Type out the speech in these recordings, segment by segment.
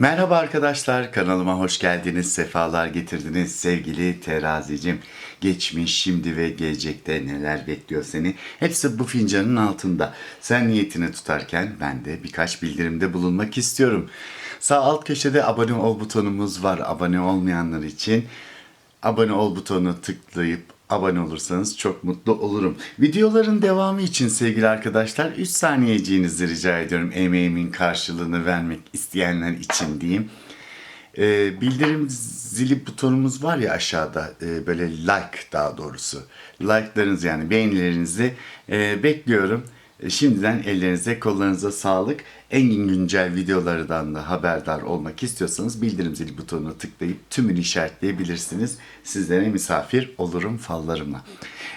Merhaba arkadaşlar, kanalıma hoş geldiniz, sefalar getirdiniz sevgili terazicim. Geçmiş, şimdi ve gelecekte neler bekliyor seni? Hepsi bu fincanın altında. Sen niyetini tutarken ben de birkaç bildirimde bulunmak istiyorum. Sağ alt köşede abone ol butonumuz var. Abone olmayanlar için abone ol butonuna tıklayıp abone olursanız çok mutlu olurum. Videoların devamı için sevgili arkadaşlar 3 saniyeciğinizi rica ediyorum emeğimin karşılığını vermek isteyenler için diyeyim. Ee, bildirim zili butonumuz var ya aşağıda e, böyle like daha doğrusu. Like'larınızı yani beğenilerinizi e, bekliyorum. E, Şimdiden ellerinize kollarınıza sağlık. En güncel videolardan da haberdar olmak istiyorsanız bildirim zili butonuna tıklayıp tümünü işaretleyebilirsiniz. Sizlere misafir olurum fallarımla.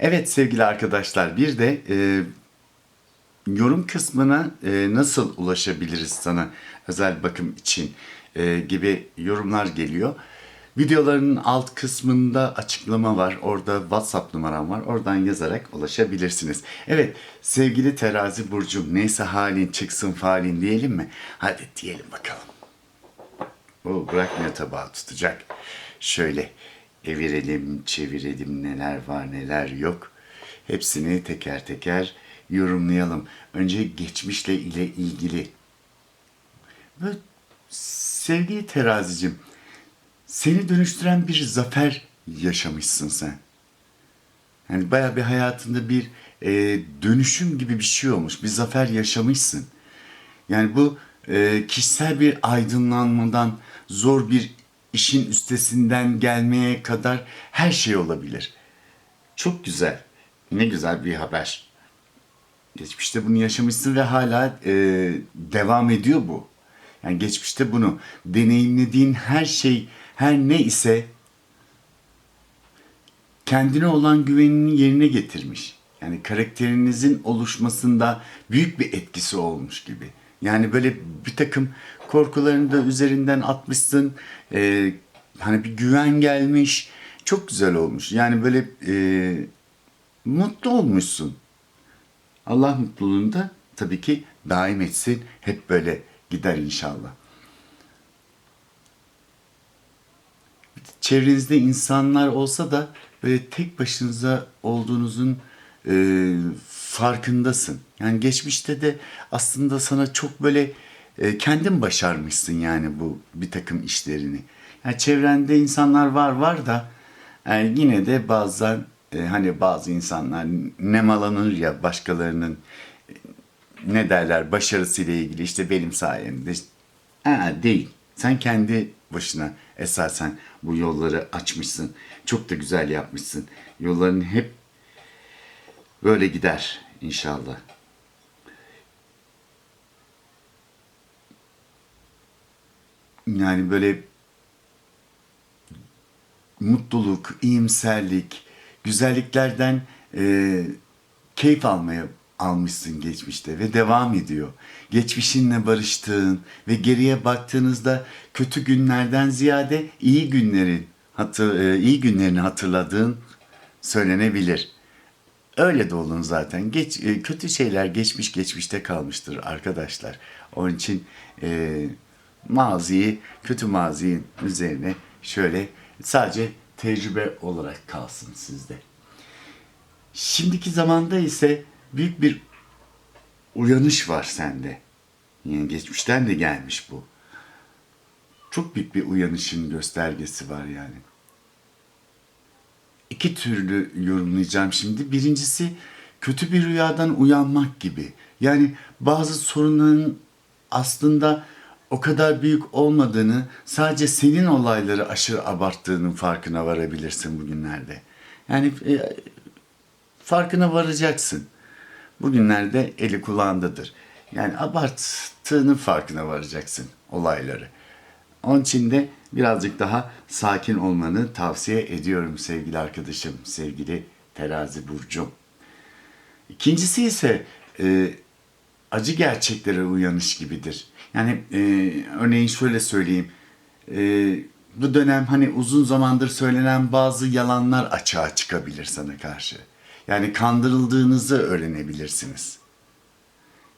Evet sevgili arkadaşlar bir de e, yorum kısmına e, nasıl ulaşabiliriz sana özel bakım için e, gibi yorumlar geliyor. Videoların alt kısmında açıklama var. Orada WhatsApp numaram var. Oradan yazarak ulaşabilirsiniz. Evet sevgili terazi burcum neyse halin çıksın falin diyelim mi? Hadi diyelim bakalım. O bırakmıyor tabağı tutacak. Şöyle evirelim, çevirelim neler var neler yok. Hepsini teker teker yorumlayalım. Önce geçmişle ile ilgili. Böyle sevgili terazicim, seni dönüştüren bir zafer yaşamışsın sen. Yani bayağı bir hayatında bir e, dönüşüm gibi bir şey olmuş. Bir zafer yaşamışsın. Yani bu e, kişisel bir aydınlanmadan zor bir işin üstesinden gelmeye kadar her şey olabilir. Çok güzel. Ne güzel bir haber. Geçmişte bunu yaşamışsın ve hala e, devam ediyor bu. Yani geçmişte bunu deneyimlediğin her şey, her ne ise kendine olan güvenini yerine getirmiş. Yani karakterinizin oluşmasında büyük bir etkisi olmuş gibi. Yani böyle bir takım korkularını da üzerinden atmışsın. e, hani bir güven gelmiş. Çok güzel olmuş. Yani böyle e, mutlu olmuşsun. Allah mutluluğunu da tabii ki daim etsin. Hep böyle gider inşallah. Çevrenizde insanlar olsa da böyle tek başınıza olduğunuzun e, farkındasın. Yani geçmişte de aslında sana çok böyle e, kendin başarmışsın yani bu bir takım işlerini. Yani çevrende insanlar var var da yani yine de bazen e, hani bazı insanlar nemalanır ya başkalarının e, ne derler başarısıyla ilgili işte benim sayemde. Ha, değil. Sen kendi başına esasen bu yolları açmışsın. Çok da güzel yapmışsın. Yolların hep böyle gider inşallah. Yani böyle mutluluk, iyimserlik, güzelliklerden e, keyif almaya almışsın geçmişte ve devam ediyor. Geçmişinle barıştığın ve geriye baktığınızda kötü günlerden ziyade iyi günlerin hatır, e, iyi günlerini hatırladığın söylenebilir. Öyle de olun zaten. Geç, e, kötü şeyler geçmiş geçmişte kalmıştır arkadaşlar. Onun için e, maziyi, kötü mazinin üzerine şöyle sadece tecrübe olarak kalsın sizde. Şimdiki zamanda ise büyük bir uyanış var sende. Yani geçmişten de gelmiş bu. Çok büyük bir uyanışın göstergesi var yani. İki türlü yorumlayacağım şimdi. Birincisi kötü bir rüyadan uyanmak gibi. Yani bazı sorunların aslında o kadar büyük olmadığını, sadece senin olayları aşırı abarttığının farkına varabilirsin bugünlerde. Yani e, farkına varacaksın. Bugünlerde eli kulağındadır. Yani abarttığının farkına varacaksın olayları. Onun için de birazcık daha sakin olmanı tavsiye ediyorum sevgili arkadaşım, sevgili terazi burcum. İkincisi ise e, acı gerçeklere uyanış gibidir. Yani e, örneğin şöyle söyleyeyim. E, bu dönem hani uzun zamandır söylenen bazı yalanlar açığa çıkabilir sana karşı. Yani kandırıldığınızı öğrenebilirsiniz.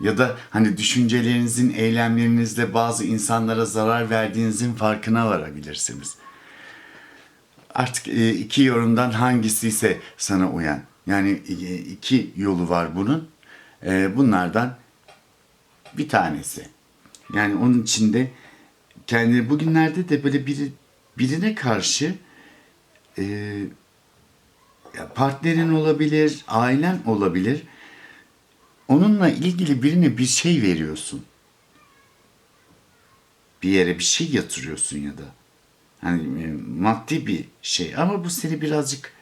Ya da hani düşüncelerinizin, eylemlerinizle bazı insanlara zarar verdiğinizin farkına varabilirsiniz. Artık e, iki yorumdan hangisi ise sana uyan. Yani e, iki yolu var bunun. E, Bunlardan bir tanesi. Yani onun içinde kendini bugünlerde de böyle biri, birine karşı e, partnerin olabilir, ailen olabilir. Onunla ilgili birine bir şey veriyorsun. Bir yere bir şey yatırıyorsun ya da. Hani e, maddi bir şey ama bu seni birazcık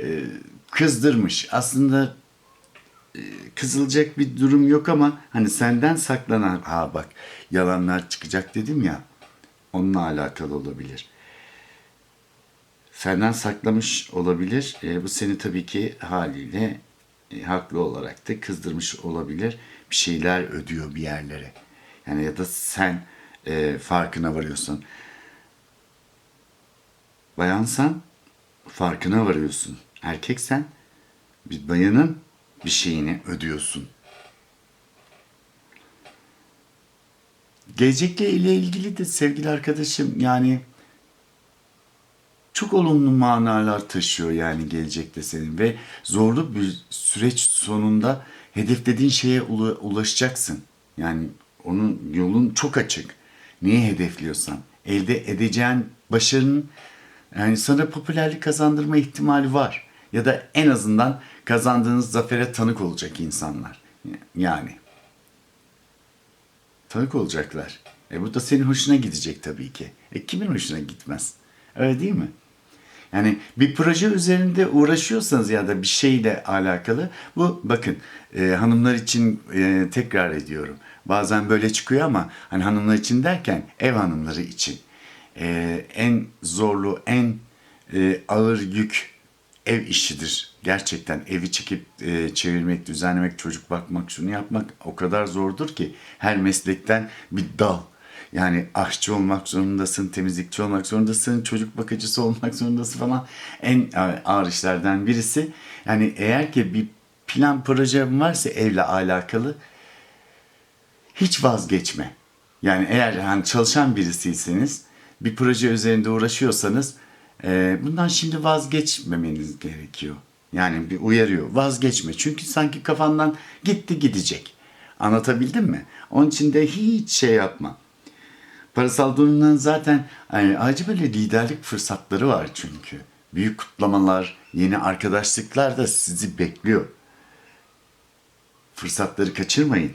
e, kızdırmış. Aslında e, kızılacak bir durum yok ama hani senden saklanan ha bak yalanlar çıkacak dedim ya onunla alakalı olabilir. Senden saklamış olabilir. E, bu seni tabii ki haliyle e, haklı olarak da kızdırmış olabilir. Bir şeyler ödüyor bir yerlere. Yani ya da sen e, farkına varıyorsun. Bayansan farkına varıyorsun. Erkeksen bir bayanın bir şeyini ödüyorsun. Gelecekle ile ilgili de sevgili arkadaşım yani çok olumlu manalar taşıyor yani gelecekte senin ve zorlu bir süreç sonunda hedeflediğin şeye ula- ulaşacaksın. Yani onun yolun çok açık. Neyi hedefliyorsan elde edeceğin başarının yani sana popülerlik kazandırma ihtimali var. Ya da en azından kazandığınız zafere tanık olacak insanlar. Yani tanık olacaklar. E bu da senin hoşuna gidecek tabii ki. E kimin hoşuna gitmez? Öyle değil mi? Yani bir proje üzerinde uğraşıyorsanız ya da bir şeyle alakalı bu bakın e, hanımlar için e, tekrar ediyorum. Bazen böyle çıkıyor ama hani hanımlar için derken ev hanımları için e, en zorlu, en e, ağır yük ev işidir. Gerçekten evi çekip e, çevirmek, düzenlemek, çocuk bakmak, şunu yapmak o kadar zordur ki her meslekten bir dal. Yani aşçı olmak zorundasın, temizlikçi olmak zorundasın, çocuk bakıcısı olmak zorundasın falan. En ağır işlerden birisi. Yani eğer ki bir plan projem varsa evle alakalı hiç vazgeçme. Yani eğer hani çalışan birisiyseniz bir proje üzerinde uğraşıyorsanız e, bundan şimdi vazgeçmemeniz gerekiyor. Yani bir uyarıyor. Vazgeçme. Çünkü sanki kafandan gitti gidecek. Anlatabildim mi? Onun için de hiç şey yapma. Parasal durumdan zaten yani ayrıca böyle liderlik fırsatları var çünkü. Büyük kutlamalar, yeni arkadaşlıklar da sizi bekliyor. Fırsatları kaçırmayın.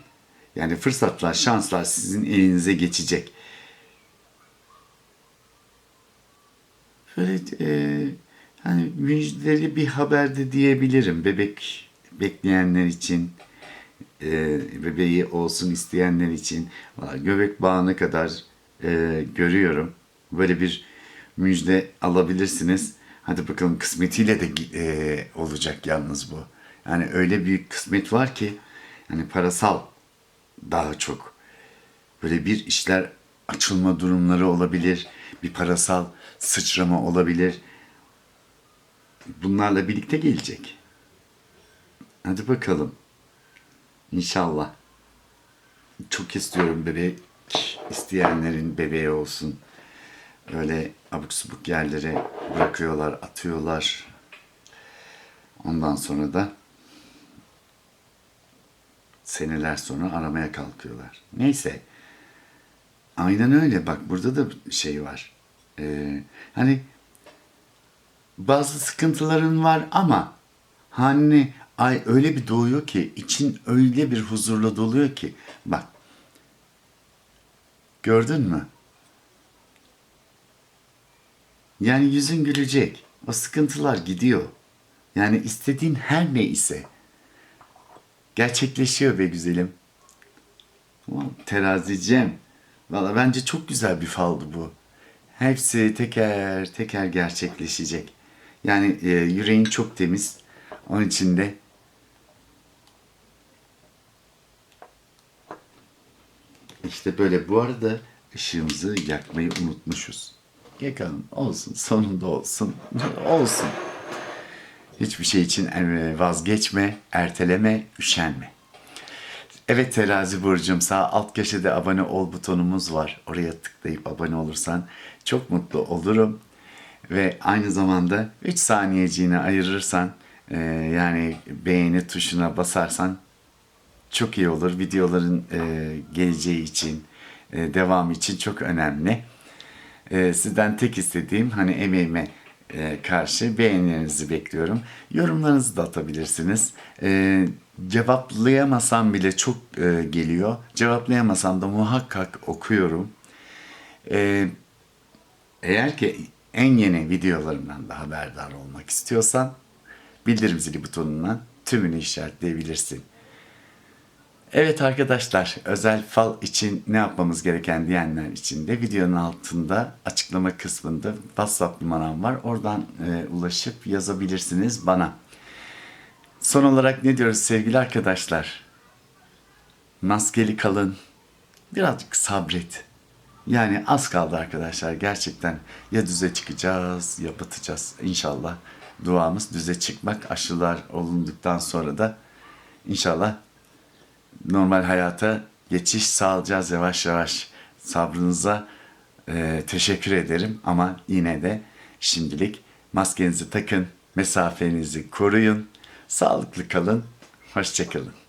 Yani fırsatlar, şanslar sizin elinize geçecek. Böyle e, hani müjdeli bir haber de diyebilirim. Bebek bekleyenler için, e, bebeği olsun isteyenler için. Göbek bağına kadar e, görüyorum. Böyle bir müjde alabilirsiniz. Hadi bakalım kısmetiyle de e, olacak yalnız bu. Yani öyle büyük kısmet var ki yani parasal daha çok böyle bir işler açılma durumları olabilir. Bir parasal sıçrama olabilir. Bunlarla birlikte gelecek. Hadi bakalım. İnşallah. Çok istiyorum bebek isteyenlerin bebeği olsun. Öyle abuk subuk yerlere bırakıyorlar, atıyorlar. Ondan sonra da seneler sonra aramaya kalkıyorlar. Neyse. Aynen öyle. Bak burada da şey var. Ee, hani bazı sıkıntıların var ama hani ay öyle bir doğuyor ki için öyle bir huzurla doluyor ki bak gördün mü? Yani yüzün gülecek. O sıkıntılar gidiyor. Yani istediğin her ne ise gerçekleşiyor be güzelim. Tamam, terazicem. Valla bence çok güzel bir faldı bu. Hepsi teker teker gerçekleşecek. Yani e, yüreğin çok temiz. Onun için de işte böyle bu arada ışığımızı yakmayı unutmuşuz. Yakalım olsun sonunda olsun olsun. Hiçbir şey için e, vazgeçme, erteleme, üşenme. Evet terazi burcum sağ alt köşede abone ol butonumuz var. Oraya tıklayıp abone olursan çok mutlu olurum. Ve aynı zamanda 3 saniyeciğine ayırırsan e, yani beğeni tuşuna basarsan çok iyi olur. Videoların e, geleceği için, e, devam için çok önemli. E, sizden tek istediğim hani emeğime e, karşı beğenilerinizi bekliyorum. Yorumlarınızı da atabilirsiniz. E, cevaplayamasam bile çok e, geliyor. Cevaplayamasam da muhakkak okuyorum. E, eğer ki en yeni videolarımdan da haberdar olmak istiyorsan bildirim zili butonundan tümünü işaretleyebilirsin. Evet arkadaşlar, özel fal için ne yapmamız gereken diyenler için de videonun altında açıklama kısmında WhatsApp numaram var. Oradan e, ulaşıp yazabilirsiniz bana. Son olarak ne diyoruz sevgili arkadaşlar? Maskeli kalın. Birazcık sabret. Yani az kaldı arkadaşlar gerçekten. Ya düze çıkacağız ya batacağız. İnşallah duamız düze çıkmak. Aşılar olunduktan sonra da inşallah normal hayata geçiş sağlayacağız yavaş yavaş. Sabrınıza e, teşekkür ederim ama yine de şimdilik maskenizi takın, mesafenizi koruyun, sağlıklı kalın, hoşçakalın.